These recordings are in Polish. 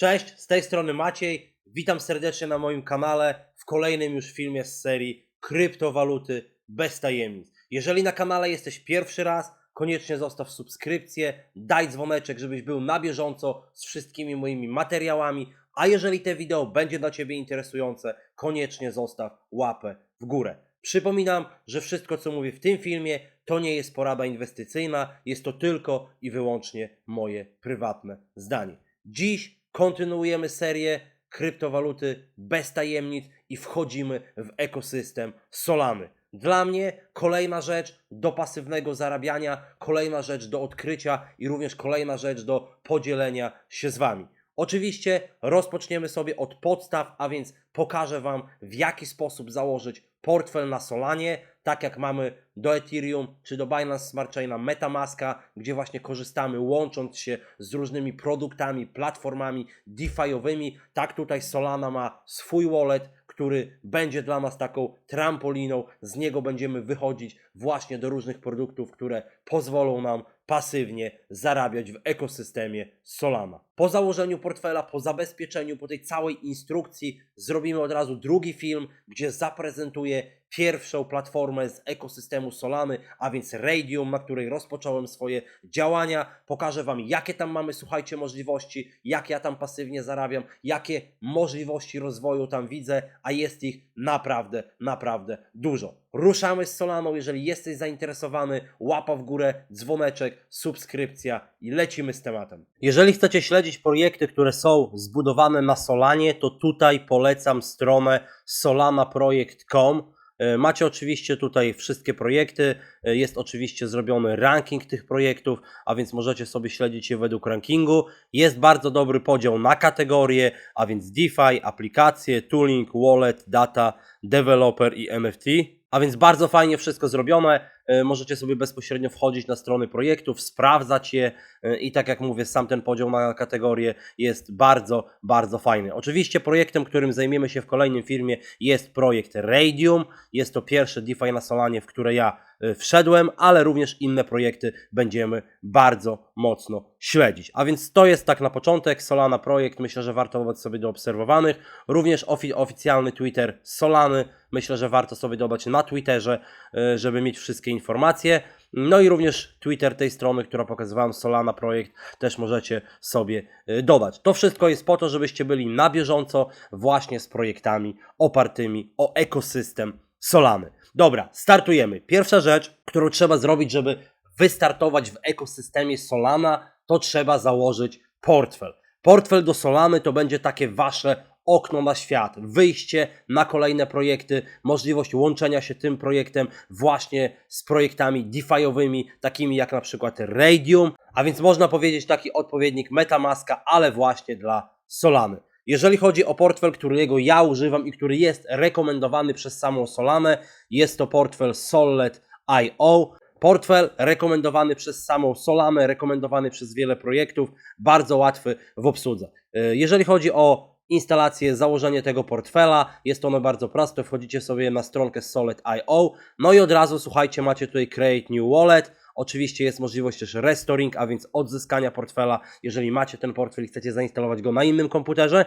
Cześć, z tej strony Maciej. Witam serdecznie na moim kanale w kolejnym już filmie z serii Kryptowaluty bez tajemnic. Jeżeli na kanale jesteś pierwszy raz, koniecznie zostaw subskrypcję, daj dzwoneczek, żebyś był na bieżąco z wszystkimi moimi materiałami. A jeżeli te wideo będzie dla Ciebie interesujące, koniecznie zostaw łapę w górę. Przypominam, że wszystko co mówię w tym filmie to nie jest porada inwestycyjna, jest to tylko i wyłącznie moje prywatne zdanie. Dziś kontynuujemy serię kryptowaluty bez tajemnic i wchodzimy w ekosystem Solany. Dla mnie kolejna rzecz do pasywnego zarabiania, kolejna rzecz do odkrycia i również kolejna rzecz do podzielenia się z Wami. Oczywiście rozpoczniemy sobie od podstaw, a więc pokażę Wam w jaki sposób założyć portfel na Solanie, tak jak mamy do Ethereum czy do Binance Smart Chaina Metamaska, gdzie właśnie korzystamy łącząc się z różnymi produktami, platformami DeFi'owymi. Tak tutaj Solana ma swój wallet, który będzie dla nas taką trampoliną. Z niego będziemy wychodzić właśnie do różnych produktów, które pozwolą nam pasywnie zarabiać w ekosystemie Solana. Po założeniu portfela, po zabezpieczeniu, po tej całej instrukcji zrobimy od razu drugi film, gdzie zaprezentuję pierwszą platformę z ekosystemu Solany, a więc Radium, na której rozpocząłem swoje działania. Pokażę Wam, jakie tam mamy, słuchajcie, możliwości, jak ja tam pasywnie zarabiam, jakie możliwości rozwoju tam widzę, a jest ich naprawdę, naprawdę dużo. Ruszamy z Solaną, jeżeli jesteś zainteresowany, łapa w górę, dzwoneczek, subskrypcja i lecimy z tematem. Jeżeli chcecie śledzić projekty, które są zbudowane na Solanie, to tutaj polecam stronę solanaprojekt.com. E, Macie oczywiście tutaj wszystkie projekty, e, jest oczywiście zrobiony ranking tych projektów, a więc możecie sobie śledzić je według rankingu. Jest bardzo dobry podział na kategorie, a więc DeFi, aplikacje, tooling, wallet, data, developer i NFT. A więc bardzo fajnie wszystko zrobione. E, Możecie sobie bezpośrednio wchodzić na strony projektów, sprawdzać je e, i tak jak mówię, sam ten podział na kategorie jest bardzo, bardzo fajny. Oczywiście projektem, którym zajmiemy się w kolejnym filmie jest projekt Radium. Jest to pierwsze DeFi na Solanie, w które ja wszedłem, ale również inne projekty będziemy bardzo mocno śledzić. A więc to jest tak na początek Solana projekt, myślę, że warto sobie do obserwowanych. Również ofi- oficjalny Twitter Solany, myślę, że warto sobie dodać na Twitterze, e, żeby mieć wszystkie informacje. No i również Twitter tej strony, która pokazywałem, Solana Projekt, też możecie sobie e, dodać. To wszystko jest po to, żebyście byli na bieżąco właśnie z projektami opartymi o ekosystem Solany. Dobra, startujemy. Pierwsza rzecz, którą trzeba zrobić, żeby wystartować w ekosystemie Solana, to trzeba założyć portfel. Portfel do Solany to będzie takie wasze okno na świat, wyjście na kolejne projekty, możliwość łączenia się tym projektem właśnie z projektami DeFi'owymi, takimi jak na przykład Radium, a więc można powiedzieć taki odpowiednik Metamaska, ale właśnie dla Solany. Jeżeli chodzi o portfel, którego ja używam i który jest rekomendowany przez samą Solanę, jest to portfel Sollet.io. Portfel rekomendowany przez samą Solanę, rekomendowany przez wiele projektów, bardzo łatwy w obsłudze. Y, Jeżeli chodzi o instalację, założenie tego portfela, jest ono bardzo proste. Wchodzicie sobie na stronkę Solid.io, no i od razu słuchajcie, macie tutaj Create New Wallet. Oczywiście jest możliwość też restoring, a więc odzyskania portfela, jeżeli macie ten portfel i chcecie zainstalować go na innym komputerze.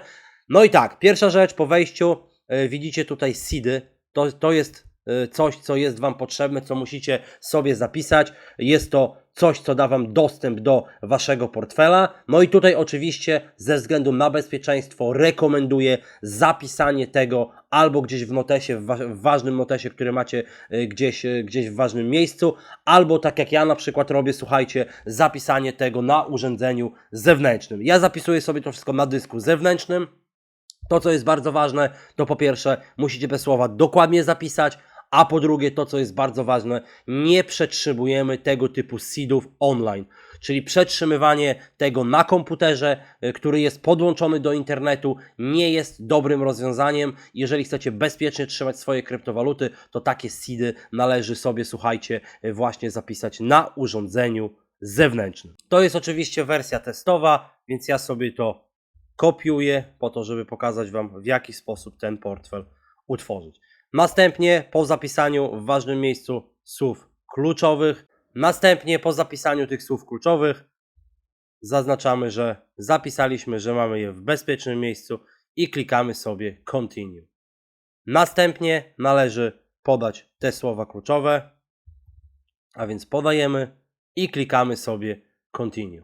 No i tak, pierwsza rzecz po wejściu, y, widzicie tutaj seedy, to, to jest coś, co jest Wam potrzebne, co musicie sobie zapisać. Jest to coś, co da Wam dostęp do Waszego portfela. No i tutaj oczywiście ze względu na bezpieczeństwo rekomenduję zapisanie tego albo gdzieś w notesie, w, wa- w ważnym notesie, który macie y, gdzieś, y, gdzieś w ważnym miejscu, albo tak jak ja na przykład robię, słuchajcie, zapisanie tego na urządzeniu zewnętrznym. Ja zapisuję sobie to wszystko na dysku zewnętrznym. To, co jest bardzo ważne, to po pierwsze musicie te słowa dokładnie zapisać, a po drugie, to, co jest bardzo ważne, nie przetrzymujemy tego typu seedów online. Czyli przetrzymywanie tego na komputerze, y, który jest podłączony do internetu, nie jest dobrym rozwiązaniem. Jeżeli chcecie bezpiecznie trzymać swoje kryptowaluty, to takie seedy należy sobie, słuchajcie, y, właśnie zapisać na urządzeniu zewnętrznym. To jest oczywiście wersja testowa, więc ja sobie to kopiuję po to, żeby pokazać Wam, w jaki sposób ten portfel utworzyć. Następnie po zapisaniu w ważnym miejscu słów kluczowych, następnie po zapisaniu tych słów kluczowych zaznaczamy, że zapisaliśmy, że mamy je w bezpiecznym miejscu i klikamy sobie Continue. Następnie należy podać te słowa kluczowe, a więc podajemy i klikamy sobie Continue.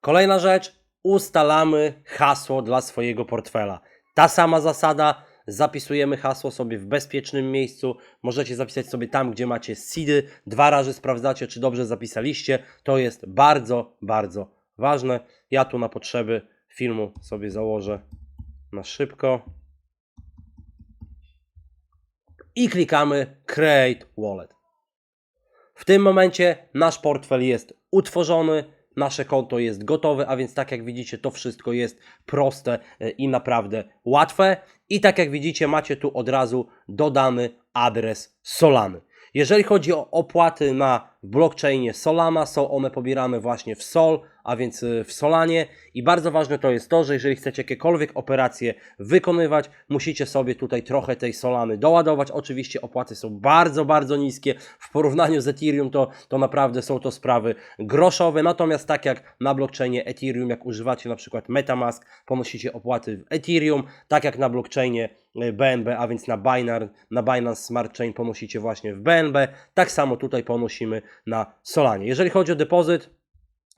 Kolejna rzecz, ustalamy hasło dla swojego portfela. Ta sama zasada, zapisujemy hasło sobie w bezpiecznym miejscu. Możecie zapisać sobie tam, gdzie macie seedy. Dwa razy sprawdzacie, czy dobrze zapisaliście. To jest bardzo, bardzo ważne. Ja tu na potrzeby filmu sobie założę na szybko. I klikamy Create Wallet. W tym momencie nasz portfel jest utworzony, nasze konto jest gotowe, a więc tak jak widzicie, to wszystko jest proste e, i naprawdę łatwe. I tak jak widzicie, macie tu od razu dodany adres Solany. Jeżeli chodzi o opłaty na blockchainie Solana, są one pobierane właśnie w Sol, a więc y, w Solanie. I bardzo ważne to jest to, że jeżeli chcecie jakiekolwiek operacje wykonywać, musicie sobie tutaj trochę tej Solany doładować. Oczywiście opłaty są bardzo, bardzo niskie. W porównaniu z Ethereum to, to naprawdę są to sprawy groszowe. Natomiast tak jak na blockchainie Ethereum, jak używacie na przykład Metamask, ponosicie opłaty w Ethereum, tak jak na blockchainie BNB, a więc na Binance, na Binance Smart Chain ponosicie właśnie w BNB, tak samo tutaj ponosimy na Solanie. Jeżeli chodzi o depozyt,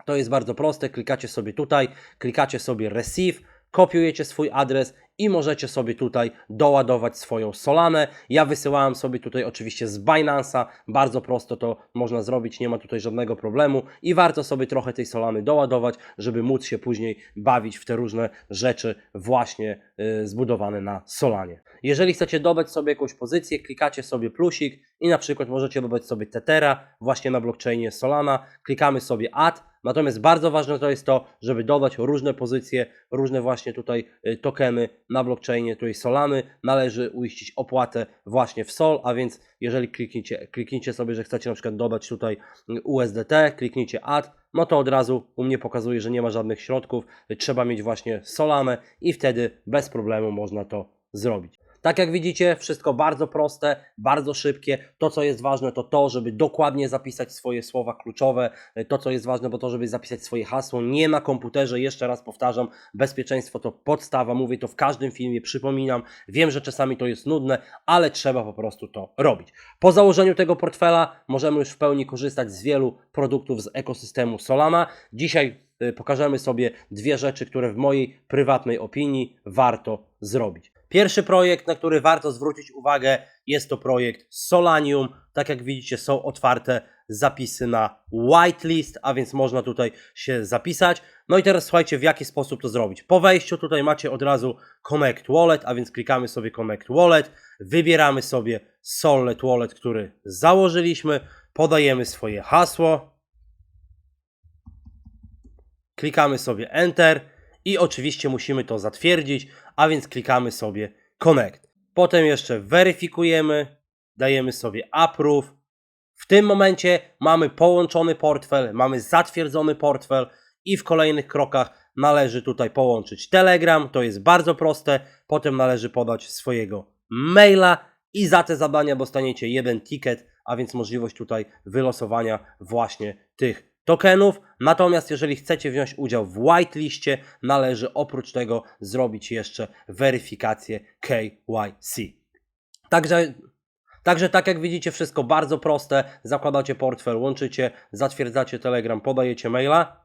to jest bardzo proste. Klikacie sobie tutaj, klikacie sobie Receive, kopiujecie swój adres i możecie sobie tutaj doładować swoją Solanę. Ja wysyłałem sobie tutaj oczywiście z Binance'a, bardzo prosto to można zrobić, nie ma tutaj żadnego problemu i warto sobie trochę tej Solany doładować, żeby móc się później bawić w te różne rzeczy właśnie y, zbudowane na Solanie. Jeżeli chcecie dodać sobie jakąś pozycję, klikacie sobie plusik i na przykład możecie dodać sobie Tethera właśnie na blockchainie Solana, klikamy sobie Add, Natomiast bardzo ważne to jest to, żeby dodać różne pozycje, różne właśnie tutaj y, tokeny na blockchainie, tutaj Solany. Należy uiścić opłatę właśnie w Sol, a więc jeżeli klikniecie, klikniecie sobie, że chcecie na przykład dodać tutaj y, USDT, klikniecie Add, no to od razu u mnie pokazuje, że nie ma żadnych środków. Trzeba mieć właśnie Solanę i wtedy bez problemu można to zrobić. Tak jak widzicie, wszystko bardzo proste, bardzo szybkie. To, co jest ważne, to to, żeby dokładnie zapisać swoje słowa kluczowe. To, co jest ważne, bo to, żeby zapisać swoje hasło nie na komputerze. Jeszcze raz powtarzam, bezpieczeństwo to podstawa. Mówię to w każdym filmie, przypominam. Wiem, że czasami to jest nudne, ale trzeba po prostu to robić. Po założeniu tego portfela możemy już w pełni korzystać z wielu produktów z ekosystemu Solana. Dzisiaj y, pokażemy sobie dwie rzeczy, które w mojej prywatnej opinii warto zrobić. Pierwszy projekt, na który warto zwrócić uwagę, jest to projekt Solanium. Tak jak widzicie, są otwarte zapisy na whitelist, a więc można tutaj się zapisać. No i teraz słuchajcie, w jaki sposób to zrobić. Po wejściu tutaj macie od razu Connect Wallet, a więc klikamy sobie Connect Wallet, wybieramy sobie Solnet Wallet, który założyliśmy, podajemy swoje hasło, klikamy sobie Enter i oczywiście musimy to zatwierdzić, a więc klikamy sobie Connect. Potem jeszcze weryfikujemy, dajemy sobie Approve. W tym momencie mamy połączony portfel, mamy zatwierdzony portfel i w kolejnych krokach należy tutaj połączyć Telegram, to jest bardzo proste. Potem należy podać swojego maila i za te zadania dostaniecie jeden ticket, a więc możliwość tutaj wylosowania właśnie tych tokenów. Natomiast jeżeli chcecie wziąć udział w whitelistie, należy oprócz tego zrobić jeszcze weryfikację KYC. Także Także tak jak widzicie, wszystko bardzo proste. Zakładacie portfel, łączycie, zatwierdzacie Telegram, podajecie maila.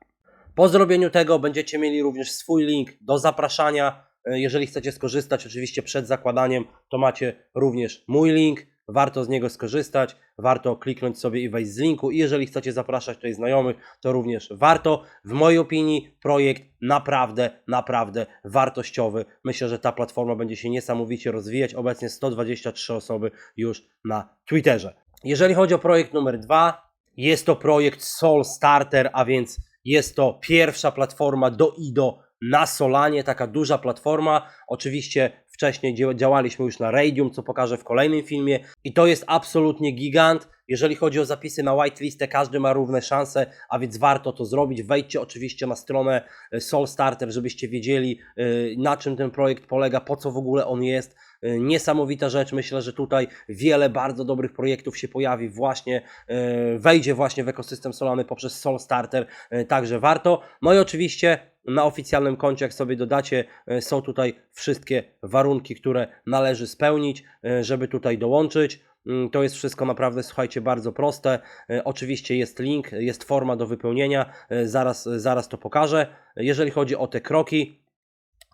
Po zrobieniu tego będziecie mieli również swój link do zapraszania. E, Jeżeli chcecie skorzystać, oczywiście przed zakładaniem, to macie również mój link warto z niego skorzystać, warto kliknąć sobie i wejść z linku i jeżeli chcecie zapraszać tutaj znajomych, to również warto. W mojej opinii projekt naprawdę, naprawdę wartościowy. Myślę, że ta platforma będzie się niesamowicie rozwijać. Obecnie 123 osoby już na Twitterze. Jeżeli chodzi o projekt numer dwa, jest to projekt Soul Starter, a więc jest to pierwsza platforma do IDO na Solanie, taka duża platforma. Oczywiście wcześniej dzia- działaliśmy już na Radium, co pokażę w kolejnym filmie. I to jest absolutnie gigant. Jeżeli chodzi o zapisy na whitelistę, każdy ma równe szanse, a więc warto to zrobić. Wejdźcie oczywiście na stronę e, Soul Starter, żebyście wiedzieli e, na czym ten projekt polega, po co w ogóle on jest. E, Niesamowita rzecz, myślę, że tutaj wiele bardzo dobrych projektów się pojawi właśnie, e, wejdzie właśnie w ekosystem Solany poprzez Soul Starter, e, także warto. No i oczywiście na oficjalnym koncie, jak sobie dodacie, są tutaj wszystkie warunki, które należy spełnić, żeby tutaj dołączyć. Mm, To jest wszystko naprawdę, słuchajcie, bardzo proste. Oczywiście jest link, jest forma do wypełnienia, zaraz, zaraz to pokażę. Jeżeli chodzi o te kroki,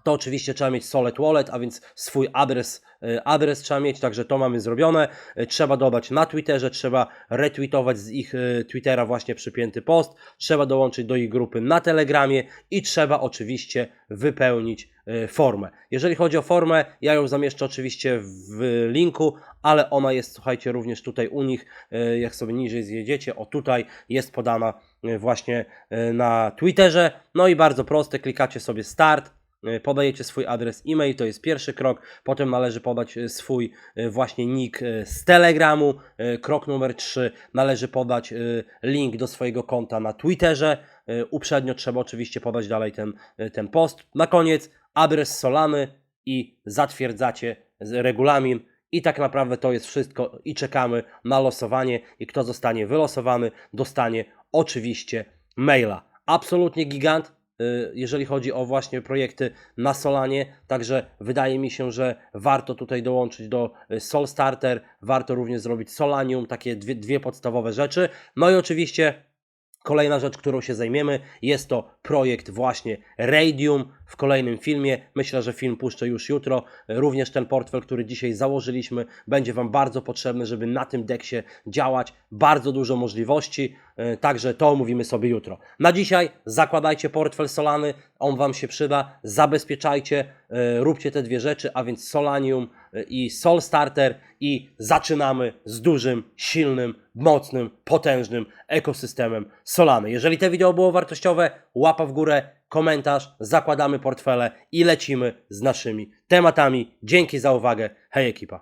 to oczywiście trzeba mieć Solid Wallet, a więc swój adres, e, adres trzeba mieć, także to mamy zrobione. E, Trzeba dodać na Twitterze, trzeba retweetować z ich e, Twittera właśnie przypięty post, trzeba dołączyć do ich grupy na Telegramie i trzeba oczywiście wypełnić formę. Jeżeli chodzi o formę, ja ją zamieszczę oczywiście w linku, ale ona jest, słuchajcie, również tutaj u nich, jak sobie niżej zjedziecie, o tutaj jest podana właśnie na Twitterze. No i bardzo proste, klikacie sobie start, podajecie swój adres e-mail, to jest pierwszy krok, potem należy podać e, swój e, właśnie nick e, z Telegramu, E, krok numer 3, należy podać e, link do swojego konta na Twitterze, E, uprzednio trzeba oczywiście podać dalej ten, e, ten post. Na koniec adres Solany i zatwierdzacie regulamin. I tak naprawdę to jest wszystko i czekamy na losowanie. I kto zostanie wylosowany dostanie oczywiście maila. Absolutnie gigant, jeżeli chodzi o właśnie projekty na Solanie, także wydaje mi się, że warto tutaj dołączyć do y, Sol Starter, warto również zrobić Solanium, takie dwie, dwie podstawowe rzeczy. No i oczywiście Kolejna rzecz, którą się zajmiemy, jest to projekt właśnie Radium w kolejnym filmie. Myślę, że film puszczę już jutro. Również ten portfel, który dzisiaj założyliśmy, będzie Wam bardzo potrzebny, żeby na tym deksie działać. Bardzo dużo możliwości, e, także to omówimy sobie jutro. Na dzisiaj zakładajcie portfel Solany, on Wam się przyda. Zabezpieczajcie, e, róbcie te dwie rzeczy, a więc Solanium i Sol Starter i zaczynamy z dużym, silnym, mocnym, potężnym ekosystemem Solany. Jeżeli to wideo było wartościowe, łapa w górę, komentarz, zakładamy portfele i lecimy z naszymi tematami. Dzięki za uwagę. Hej ekipa.